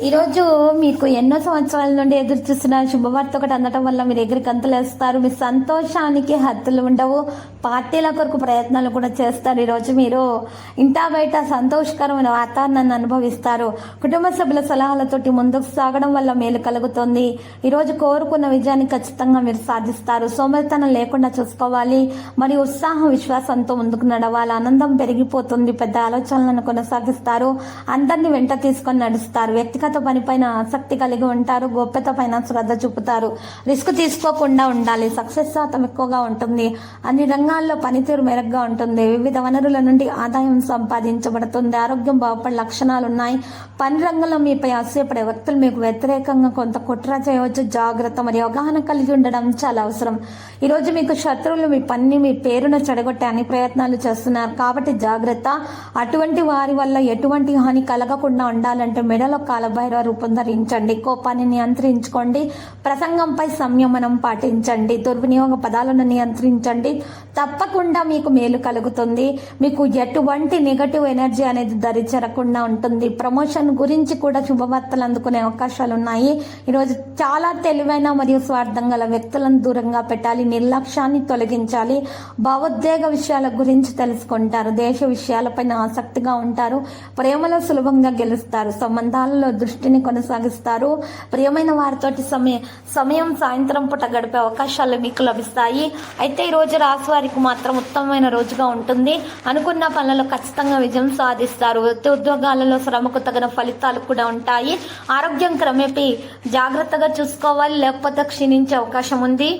ఈరోజు మీకు ఎన్నో సంవత్సరాల నుండి ఎదురు చూసిన శుభవార్త ఒకటి అందటం వల్ల మీరు ఎగిరి గంతులేస్తారు మీ సంతోషానికి హద్దులు ఉండవు. పార్టీల కొరకు ప్రయత్నాలు కూడా చేస్తారు. ఈరోజు మీరు ఇంటా బయట సంతోషకరమైన వాతావరణాన్ని అనుభవిస్తారు. కుటుంబ సభ్యుల సలహాలతోటి ముందుకు సాగడం వల్ల మేలు కలుగుతుంది. ఈరోజు కోరుకున్న విజయాన్ని ఖచ్చితంగా మీరు సాధిస్తారు. సోమరితనం లేకుండా చూసుకోవాలి. మరియు ఉత్సాహం విశ్వాసంతో ముందుకు నడవాలి. ఆనందం పెరిగిపోతుంది. పెద్ద ఆలోచనలను కొనసాగిస్తారు. అందరినీ వెంట తీసుకొని నడుస్తారు. వ్యక్తి వ్యక్తిగత పనిపైన ఆసక్తి కలిగి ఉంటారు గోప్యత పైన శ్రద్ధ చూపుతారు. రిస్క్ తీసుకోకుండా ఉండాలి. సక్సెస్ శాతం ఎక్కువగా ఉంటుంది. అన్ని రంగాల్లో పనితీరు మెరుగ్గా ఉంటుంది. వివిధ వనరుల నుండి ఆదాయం సంపాదించబడుతుంది. ఆరోగ్యం బాగుపడే లక్షణాలు ఉన్నాయి. పని రంగంలో మీపై ఆశయపడే వ్యక్తులు మీకు వ్యతిరేకంగా కొంత కుట్ర చేయవచ్చు. జాగ్రత్త మరియు అవగాహన కలిగి ఉండడం చాలా అవసరం. ఈరోజు మీకు శత్రువులు మీ పని మీ పేరును చెడగొట్టే అన్ని ప్రయత్నాలు చేస్తున్నారు. కాబట్టి జాగ్రత్త. అటువంటి వారి వల్ల ఎటువంటి హాని కలగకుండా ఉండాలంటే మెడలో భైరవ రూపం ధరించండి కోపాన్ని నియంత్రించుకోండి ప్రసంగంపై సంయమనం పాటించండి దుర్వినియోగ పదాలను నియంత్రించండి తప్పకుండా మీకు మేలు కలుగుతుంది. మీకు ఎటువంటి నెగటివ్ ఎనర్జీ అనేది దరిచేరకుండా ఉంటుంది. ప్రమోషన్ గురించి కూడా శుభవార్తలు అందుకునే అవకాశాలు ఉన్నాయి. ఈరోజు చాలా తెలివైన మరియు స్వార్థం గల వ్యక్తులను దూరంగా పెట్టాలి నిర్లక్ష్యాన్ని తొలగించాలి. భావోద్వేగ విషయాల గురించి తెలుసుకుంటారు. దేశ విషయాలపైన ఆసక్తిగా ఉంటారు. ప్రేమలో సులభంగా గెలుస్తారు. సంబంధాలలో దృష్టిని కొనసాగిస్తారు. ప్రియమైన వారితోటి సమయ సమయం సాయంత్రం పూట గడిపే అవకాశాలు మీకు లభిస్తాయి. అయితే ఈ రోజు వారికి మాత్రం ఉత్తమమైన రోజుగా ఉంటుంది. అనుకున్న పనులలో ఖచ్చితంగా విజయం సాధిస్తారు. వృత్తి ఉద్యోగాలలో శ్రమకు తగిన ఫలితాలు కూడా ఉంటాయి. ఆరోగ్యం క్రమేపీ జాగ్రత్తగా చూసుకోవాలి. లేకపోతే క్షీణించే అవకాశం ఉంది.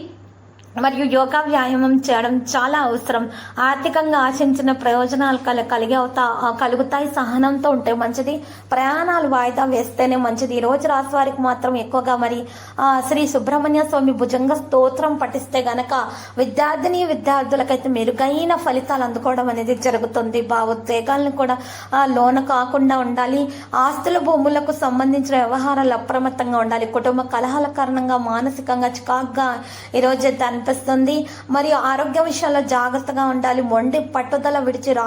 మరియు యోగా వ్యాయామం చేయడం చాలా అవసరం. ఆర్థికంగా ఆశించిన ప్రయోజనాలు కల కలిగి అవుతా కలుగుతాయి. సహనంతో ఉంటే మంచిది. ప్రయాణాలు వాయిదా వేస్తేనే మంచిది. ఈ రోజు రాశి వారికి మాత్రం ఎక్కువగా మరి శ్రీ సుబ్రహ్మణ్య స్వామి భుజంగ స్తోత్రం పఠిస్తే గనక విద్యార్థిని విద్యార్థులకైతే మెరుగైన ఫలితాలు అందుకోవడం అనేది జరుగుతుంది. భావోద్వేగాలను కూడా లోన కాకుండా ఉండాలి. ఆస్తుల భూములకు సంబంధించిన వ్యవహారాలు అప్రమత్తంగా ఉండాలి. కుటుంబ కలహాల కారణంగా మానసికంగా చికాగ్గా ఈరోజు అనిపిస్తుంది మరియు ఆరోగ్య విషయాల్లో జాగ్రత్తగా ఉండాలి. మొండి పట్టుదల విడిచి రా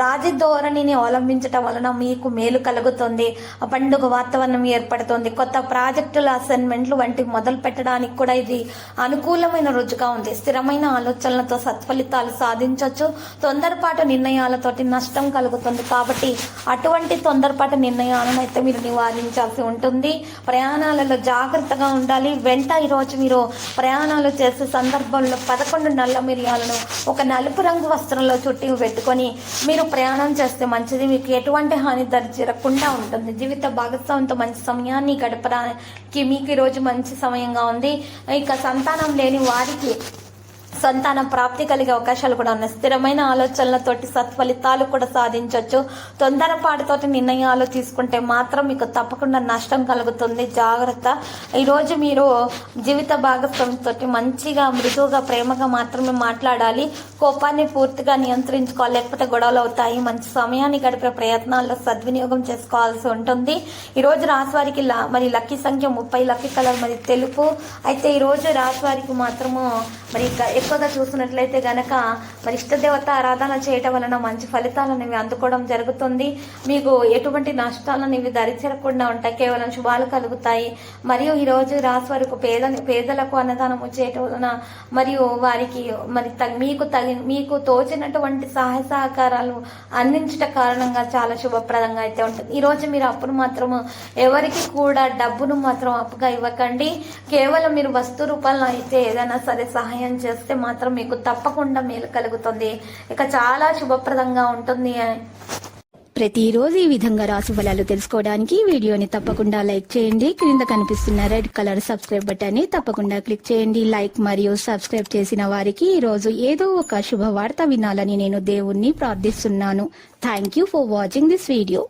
రాజీ ధోరణిని అవలంబించటం వలన మీకు మేలు కలుగుతుంది. పండుగ వాతావరణం ఏర్పడుతుంది. కొత్త ప్రాజెక్టుల అసైన్మెంట్లు వంటివి మొదలు పెట్టడానికి కూడా ఇది అనుకూలమైన రుజుగా ఉంది. స్థిరమైన ఆలోచనలతో సత్ఫలితాలు సాధించవచ్చు తొందరపాటు నిర్ణయాలతోటి నష్టం కలుగుతుంది. కాబట్టి అటువంటి తొందరపాటు నిర్ణయాలను అయితే మీరు నివారించాల్సి ఉంటుంది. ప్రయాణాలలో జాగ్రత్తగా ఉండాలి. వెంట ఈరోజు మీరు ప్రయాణాలు చేసే సందర్భంలో పదకొండు నల్ల మిరియాలను ఒక నలుపు రంగు వస్త్రంలో చుట్టి పెట్టుకొని మీరు ప్రయాణం చేస్తే మంచిది. మీకు ఎటువంటి హాని దరిచేరకుండా ఉంటుంది. జీవిత భాగస్వామితో మంచి సమయాన్ని గడపడానికి మీకు ఈరోజు మంచి సమయంగా ఉంది. ఇక సంతానం లేని వారికి సంతానం ప్రాప్తి కలిగే అవకాశాలు కూడా ఉన్నాయి. స్థిరమైన ఆలోచనలతోటి సత్ఫలితాలు కూడా సాధించవచ్చు తొందరపాటుతోటి నిర్ణయాలు తీసుకుంటే మాత్రం మీకు తప్పకుండా నష్టం కలుగుతుంది. జాగ్రత్త. ఈరోజు మీరు జీవిత భాగస్వామితో మంచిగా మృదువుగా ప్రేమగా మాత్రమే మాట్లాడాలి. కోపాన్ని పూర్తిగా నియంత్రించుకోవాలి. లేకపోతే గొడవలు అవుతాయి. మంచి సమయాన్ని గడిపే ప్రయత్నాల్లో సద్వినియోగం చేసుకోవాల్సి ఉంటుంది. ఈరోజు రాశివారికి మరి లక్కీ సంఖ్య ముప్పై లక్కీ కలర్ మరి తెలుపు. అయితే ఈరోజు రాశివారికి మాత్రము మరి ఇక ఎక్కువగా చూసినట్లయితే గనక మరి ఇష్టదేవత ఆరాధన చేయటం వలన మంచి ఫలితాలు అనేవి అందుకోవడం జరుగుతుంది. మీకు ఎటువంటి నష్టాలు అనేవి దరిచేరకుండా ఉంటాయి. కేవలం శుభాలు కలుగుతాయి. మరియు ఈరోజు రాశి వరకు పేద పేదలకు అన్నదానం చేయటం వలన మరియు వారికి మరి మీకు తగి మీకు తోచినటువంటి సహాయ సహకారాలు అందించట కారణంగా చాలా శుభప్రదంగా అయితే ఉంటుంది. ఈరోజు మీరు అప్పును మాత్రము ఎవరికి కూడా డబ్బును మాత్రం అప్పుగా ఇవ్వకండి. కేవలం మీరు వస్తు రూపంలో అయితే ఏదైనా సరే సహాయం చేస్తే మాత్రం మీకు తప్పకుండా మేలు కలుగుతుంది. ఇక చాలా శుభప్రదంగా ఉంటుంది. ప్రతిరోజు ఈ విధంగా రాశి ఫలాలు తెలుసుకోవడానికి వీడియోని తప్పకుండా లైక్ చేయండి. క్రింద కనిపిస్తున్న రెడ్ కలర్ సబ్స్క్రైబ్ బటన్ని తప్పకుండా క్లిక్ చేయండి. లైక్ మరియు సబ్స్క్రైబ్ చేసిన వారికి ఈ రోజు ఏదో ఒక శుభవార్త వినాలని నేను దేవుణ్ణి ప్రార్థిస్తున్నాను. Thank you for watching this video